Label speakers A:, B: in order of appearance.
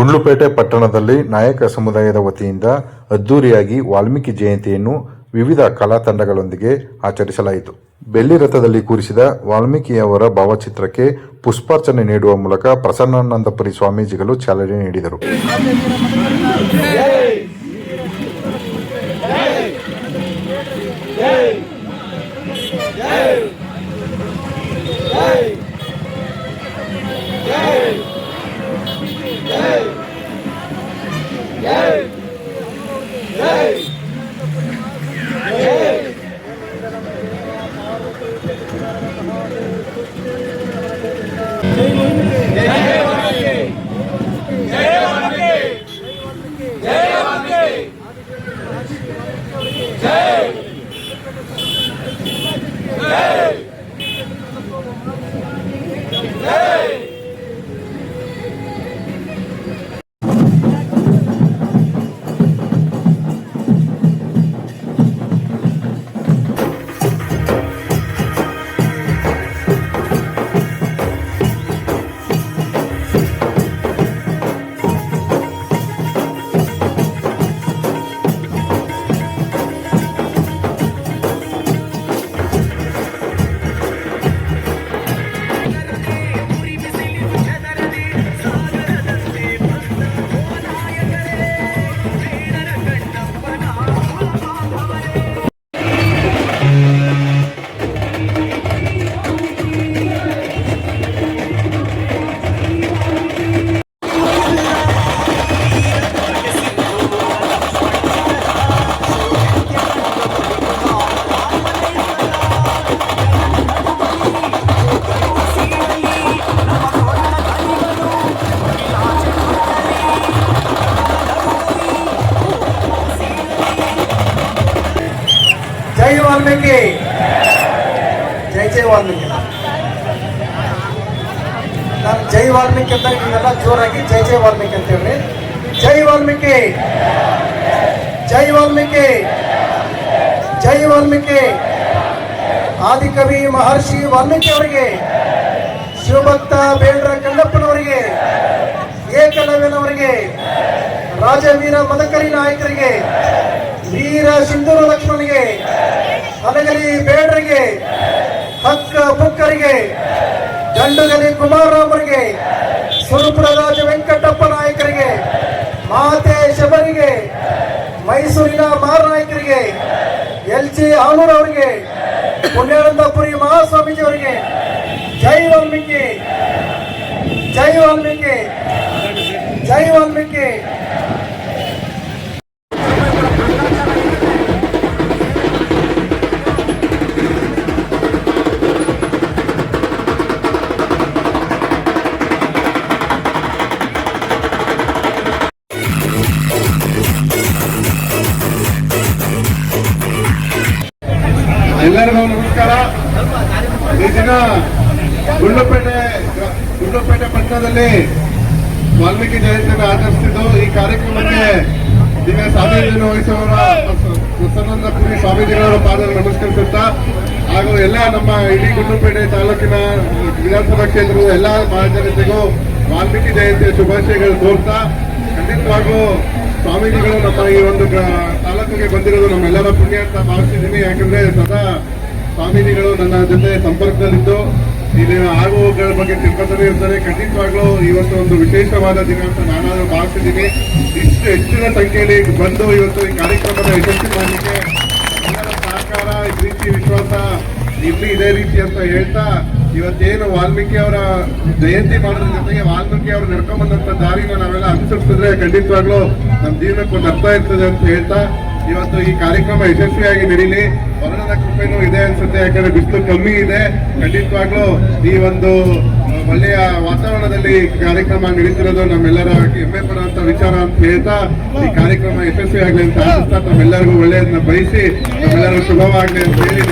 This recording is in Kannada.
A: ಗುಂಡ್ಲುಪೇಟೆ ಪಟ್ಟಣದಲ್ಲಿ ನಾಯಕ ಸಮುದಾಯದ ವತಿಯಿಂದ ಅದ್ದೂರಿಯಾಗಿ ವಾಲ್ಮೀಕಿ ಜಯಂತಿಯನ್ನು ವಿವಿಧ ಕಲಾ ತಂಡಗಳೊಂದಿಗೆ ಆಚರಿಸಲಾಯಿತು. ಬೆಳ್ಳಿ ರಥದಲ್ಲಿ ಕೂರಿಸಿದ ವಾಲ್ಮೀಕಿಯವರ ಭಾವಚಿತ್ರಕ್ಕೆ ಪುಷ್ಪಾರ್ಚನೆ ನೀಡುವ ಮೂಲಕ ಪ್ರಸನ್ನಾನಂದಪುರಿ ಸ್ವಾಮೀಜಿಗಳು ಚಾಲನೆ ನೀಡಿದರು. Hey!
B: ಜೈ ವಾಲ್ಮೀಕಿ. ಜೈ ಜೈ ವಾಲ್ಮೀಕಿ. ನಾನು ಜೈ ವಾಲ್ಮೀಕಿ ಅಂತ ನೀವೆಲ್ಲ ಜೋರಾಗಿ ಜೈ ಜೈ ವಾಲ್ಮೀಕಿ ಅಂತ ಹೇಳಿ. ಜೈ ವಾಲ್ಮೀಕಿ. ಜೈ ವಾಲ್ಮೀಕಿ. ಜೈ ವಾಲ್ಮೀಕಿ. ಆದಿಕವಿ ಮಹರ್ಷಿ ವಾಲ್ಮೀಕಿ ಅವರಿಗೆ, ಶಿವಭಕ್ತ ಬೇಂದ್ರ ಕಣ್ಣಪ್ಪನವರಿಗೆ, ಏಕಲವ್ಯನವರಿಗೆ, ರಾಜವೀರ ಮದಕರಿ ನಾಯಕರಿಗೆ, ವೀರ ಸಿಂಧೂರ ಲಕ್ಷ್ಮಣನಿಗೆ ಹನಗಲಿ ಬೇಡರಿಗೆ, ಹಕ್ಕ ಬುಕ್ಕರಿಗೆ ಗಂಡುಗಲಿ ಕುಮಾರರಾಮರಿಗೆ, ಸುರಪುರ ರಾಜ ವೆಂಕಟಪ್ಪ ನಾಯಕರಿಗೆ, ಮಾತೆ ಶಬರಿಗೆ, ಮೈಸೂರಿನ ಮಾರನಾಯಕರಿಗೆ ಎಲ್ ಜಿ ಅವರಿಗೆ ಪುಣ್ಯಾನಂದಪುರಿ ಮಹಾಸ್ವಾಮೀಜಿ ಅವರಿಗೆ ಜೈ ವಾಲ್ಮೀಕಿ ಜೈ ವಾಲ್ಮೀಕಿ ಜೈ ವಾಲ್ಮೀಕಿ.
C: ದಿನ ಗುಂಡ್ಲುಪೇಟೆ ಪಟ್ಟಣದಲ್ಲಿ ವಾಲ್ಮೀಕಿ ಜಯಂತಿಯನ್ನು ಆಚರಿಸ್ತಿದ್ದು ಈ ಕಾರ್ಯಕ್ರಮಕ್ಕೆ ದಿನ ಸಾಧನೆಯನ್ನು ವಹಿಸುವವರ ಪ್ರಸನ್ನಂದಪುರಿ ಸ್ವಾಮೀಜಿಗಳವರ ಪಾದವನ್ನು ನಮಸ್ಕರಿಸುತ್ತಾ ಹಾಗೂ ಎಲ್ಲ ನಮ್ಮ ಇಡೀ ಗುಂಡ್ಲುಪೇಟೆ ತಾಲೂಕಿನ ವಿಧಾನಸಭಾ ಕ್ಷೇತ್ರದ ಎಲ್ಲ ಮಹಾಜನತೆಗೂ ವಾಲ್ಮೀಕಿ ಜಯಂತಿಯ ಶುಭಾಶಯಗಳು ಕೋರ್ತಾ ಖಂಡಿತವಾಗೂ ಸ್ವಾಮೀಜಿಗಳು ನಮ್ಮ ಈ ಒಂದು ತಾಲೂಕಿಗೆ ಬಂದಿರೋದು ನಮ್ಮೆಲ್ಲರ ಪುಣ್ಯ ಅಂತ ಭಾವಿಸಿದ್ದೀನಿ ಯಾಕಂದ್ರೆ ಸದಾ ಸ್ವಾಮೀಜಿಗಳು ನನ್ನ ಜೊತೆ ಸಂಪರ್ಕದಲ್ಲಿದ್ದು, ಇಲ್ಲಿನ ಆಗುವಗಳ ಬಗ್ಗೆ ತಿಳ್ಕೊತಾನೆ ಇರ್ತಾರೆ. ಖಂಡಿತವಾಗ್ಲೂ ಇವತ್ತು ಒಂದು ವಿಶೇಷವಾದ ದಿನ ಅಂತ ನಾನಾದ್ರೂ ಭಾವಿಸಿದ್ದೀನಿ. ಇಷ್ಟು ಹೆಚ್ಚಿನ ಸಂಖ್ಯೆಯಲ್ಲಿ ಬಂದು ಇವತ್ತು ಈ ಕಾರ್ಯಕ್ರಮದ ಯಶಸ್ವಿ ಮಾಡಲಿಕ್ಕೆ ಎಲ್ಲರ ಸಹಕಾರ ಪ್ರೀತಿ, ವಿಶ್ವಾಸ ಇಲ್ಲಿ ಇದೇ ರೀತಿ ಅಂತ ಹೇಳ್ತಾ, ಇವತ್ತೇನು ವಾಲ್ಮೀಕಿ ಅವರ ಜಯಂತಿ ಮಾಡೋದ್ರ ಜೊತೆಗೆ ವಾಲ್ಮೀಕಿ ಅವರು ನಡ್ಕೊಂಬಂದಂತ ದಾರಿನ ನಾವೆಲ್ಲ ಅನುಸರಿಸಿದ್ರೆ ಖಂಡಿತವಾಗ್ಲೂ ನಮ್ಮ ಜೀವನಕ್ಕೆ ಒಂದು ಅರ್ಥ ಇರ್ತದೆ ಅಂತ ಹೇಳ್ತಾ, ಇವತ್ತು ಈ ಕಾರ್ಯಕ್ರಮ ಯಶಸ್ವಿಯಾಗಿ ನಡೀಲಿ. ವರುಣನ ಕೃಪೆನೂ ಇದೆ ಅನ್ಸುತ್ತೆ, ಯಾಕಂದ್ರೆ ಬಿಸಿಲು ಕಮ್ಮಿ ಇದೆ. ಖಂಡಿತವಾಗ್ಲೂ ಈ ಒಂದು ಒಳ್ಳೆಯ ವಾತಾವರಣದಲ್ಲಿ ಕಾರ್ಯಕ್ರಮ ನಡೀತಿರೋದು ನಮ್ಮೆಲ್ಲರ ಹೆಮ್ಮೆ ಪಡುವಂತ ವಿಚಾರ ಅಂತ ಹೇಳ್ತಾ, ಈ ಕಾರ್ಯಕ್ರಮ ಯಶಸ್ವಿ ಆಗ್ಲಿ ಅಂತ ಆಶಿಸ್ತಾ ತಮ್ಮೆಲ್ಲರಿಗೂ ಒಳ್ಳೆಯದನ್ನ ಬಯಸಿ ನಮ್ಮೆಲ್ಲರಿಗೂ ಶುಭವಾಗ್ಲಿ ಅಂತ ಹೇಳಿ